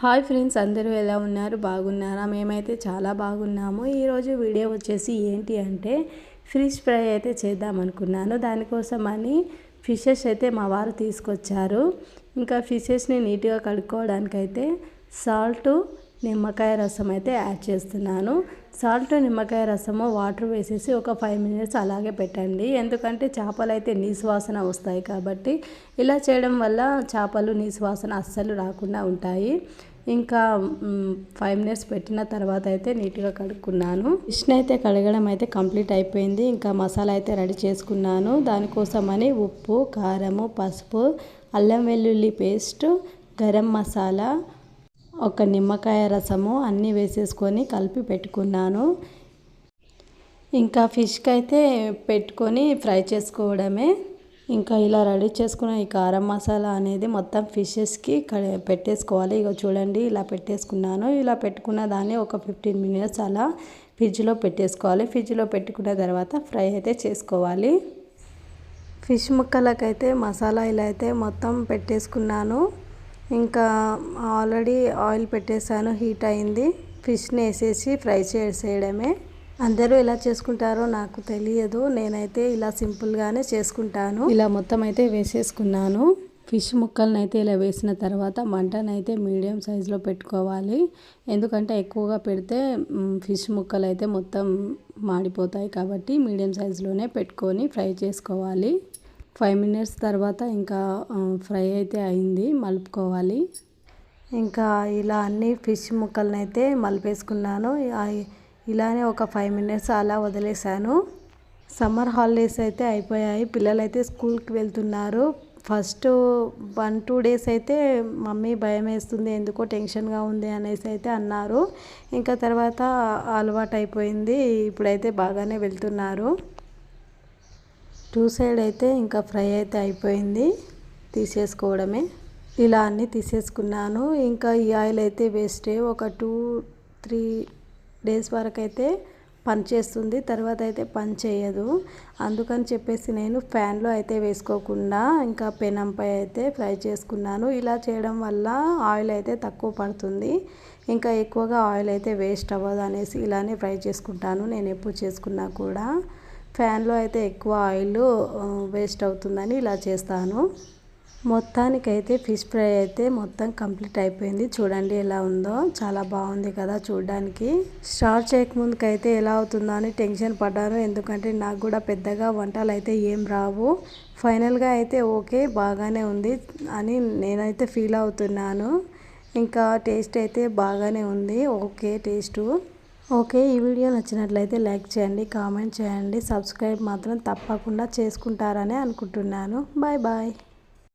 Hi friends అందరూ ఎలా ఉన్నారు? బాగున్నారా? మేమైతే చాలా బాగున్నాము. ఈరోజు వీడియో వచ్చేసి ఏంటి అంటే ఫిష్ ఫ్రై అయితే చేద్దాం అనుకున్నాను. దానికోసం అని ఫిషెస్ అయితే మా వారు తీసుకొచ్చారు. ఇంకా ఫిషెస్ని నీట్గా కడుక్కోవడానికైతే సాల్ట్ నిమ్మకాయ రసం అయితే యాడ్ చేస్తున్నాను. సాల్ట్ నిమ్మకాయ రసము వాటర్ వేసేసి ఒక ఫైవ్ మినిట్స్ అలాగే పెట్టండి. ఎందుకంటే చేపలు అయితే నీసువాసన వస్తాయి కాబట్టి ఇలా చేయడం వల్ల చేపలు నీసువాసన అస్సలు రాకుండా ఉంటాయి. ఇంకా ఫైవ్ మినిట్స్ పెట్టిన తర్వాత అయితే నీట్గా కడుక్కున్నాను. ఫిష్ని అయితే కడగడం అయితే కంప్లీట్ అయిపోయింది. ఇంకా మసాలా అయితే రెడీ చేసుకున్నాను. దానికోసమని ఉప్పు కారము పసుపు అల్లం వెల్లుల్లి పేస్ట్ గరం మసాలా ఒక నిమ్మకాయ రసము అన్నీ వేసేసుకొని కలిపి పెట్టుకున్నాను. ఇంకా ఫిష్కి అయితే పెట్టుకొని ఫ్రై చేసుకోవడమే. ఇంకా ఇలా రెడీ చేసుకున్న ఈ కారం మసాలా అనేది మొత్తం ఫిషెస్కి పెట్టేసుకోవాలి. ఇక చూడండి ఇలా పెట్టేసుకున్నాను. ఇలా పెట్టుకున్న దాన్ని ఒక ఫిఫ్టీన్ మినిట్స్ అలా ఫ్రిడ్జ్లో పెట్టేసుకోవాలి. ఫ్రిడ్జ్లో పెట్టుకున్న తర్వాత ఫ్రై అయితే చేసుకోవాలి. ఫిష్ ముక్కలకైతే మసాలా ఇలా అయితే మొత్తం పెట్టేసుకున్నాను. ఇంకా ఆల్రెడీ ఆయిల్ పెట్టేసాను హీట్ అయింది. ఫిష్ని వేసేసి ఫ్రై చేసేయడమే. అందరూ ఎలా చేసుకుంటారో నాకు తెలియదు. నేనైతే ఇలా సింపుల్గానే చేసుకుంటాను. ఇలా మొత్తం అయితే వేసేసుకున్నాను. ఫిష్ ముక్కలను అయితే ఇలా వేసిన తర్వాత మంటను అయితే మీడియం సైజులో పెట్టుకోవాలి. ఎందుకంటే ఎక్కువగా పెడితే ఫిష్ ముక్కలు అయితే మొత్తం మాడిపోతాయి కాబట్టి మీడియం సైజులోనే పెట్టుకొని ఫ్రై చేసుకోవాలి. ఫైవ్ మినిట్స్ తర్వాత ఇంకా ఫ్రై అయితే అయింది మలుపుకోవాలి. ఇంకా ఇలా అన్ని ఫిష్ ముక్కలను అయితే మలిపేసుకున్నాను ఇలానే ఒక ఫైవ్ మినిట్స్ అలా వదిలేసాను సమ్మర్ హాలిడేస్ అయితే అయిపోయాయి. పిల్లలు అయితే స్కూల్కి వెళ్తున్నారు. ఫస్ట్ వన్ టూ డేస్ అయితే మమ్మీ భయం వేస్తుంది ఎందుకో టెన్షన్గా ఉంది అనేసి అయితే అన్నారు. ఇంకా తర్వాత అలవాటు అయిపోయింది ఇప్పుడైతే బాగానే వెళ్తున్నారు. టూ సైడ్ అయితే ఇంకా ఫ్రై అయితే అయిపోయింది తీసేసుకోవడమే. ఇలా అన్నీ తీసేసుకున్నాను. ఇంకా ఈ ఆయిల్ అయితే వేస్టే ఒక టూ త్రీ డేస్ వరకు అయితే పని చేస్తుంది తర్వాత అయితే పని చేయదు. అందుకని చెప్పేసి నేను ఫ్యాన్లో అయితే వేసుకోకుండా ఇంకా పెనంపై అయితే ఫ్రై చేసుకున్నాను. ఇలా చేయడం వల్ల ఆయిల్ అయితే తక్కువ పడుతుంది. ఇంకా ఎక్కువగా ఆయిల్ అయితే వేస్ట్ అవ్వదు అనేసి ఇలానే ఫ్రై చేసుకుంటాను. నేను ఎప్పుడు చేసుకున్నా కూడా. ఫ్యాన్లో అయితే ఎక్కువ ఆయిల్ వేస్ట్ అవుతుందని ఇలా చేస్తాను. మొత్తానికైతే ఫిష్ ఫ్రై అయితే మొత్తం కంప్లీట్ అయిపోయింది. చూడండి ఎలా ఉందో. చాలా బాగుంది కదా చూడడానికి. స్టార్ట్ చేయకముందుకైతే ఎలా అవుతుందో అని టెన్షన్ పడ్డాను. ఎందుకంటే నాకు కూడా పెద్దగా వంటలు అయితే ఏం రావు. ఫైనల్గా అయితే ఓకే బాగానే ఉంది అని నేనైతే ఫీల్ అవుతున్నాను. ఇంకా టేస్ట్ అయితే బాగానే ఉంది. Okay taste. ఓకే ఈ వీడియో నచ్చినట్లయితే లైక్ చేయండి కామెంట్ చేయండి సబ్స్క్రైబ్ మాత్రం తప్పకుండా చేసుకుంటారని అనుకుంటున్నాను. Bye bye.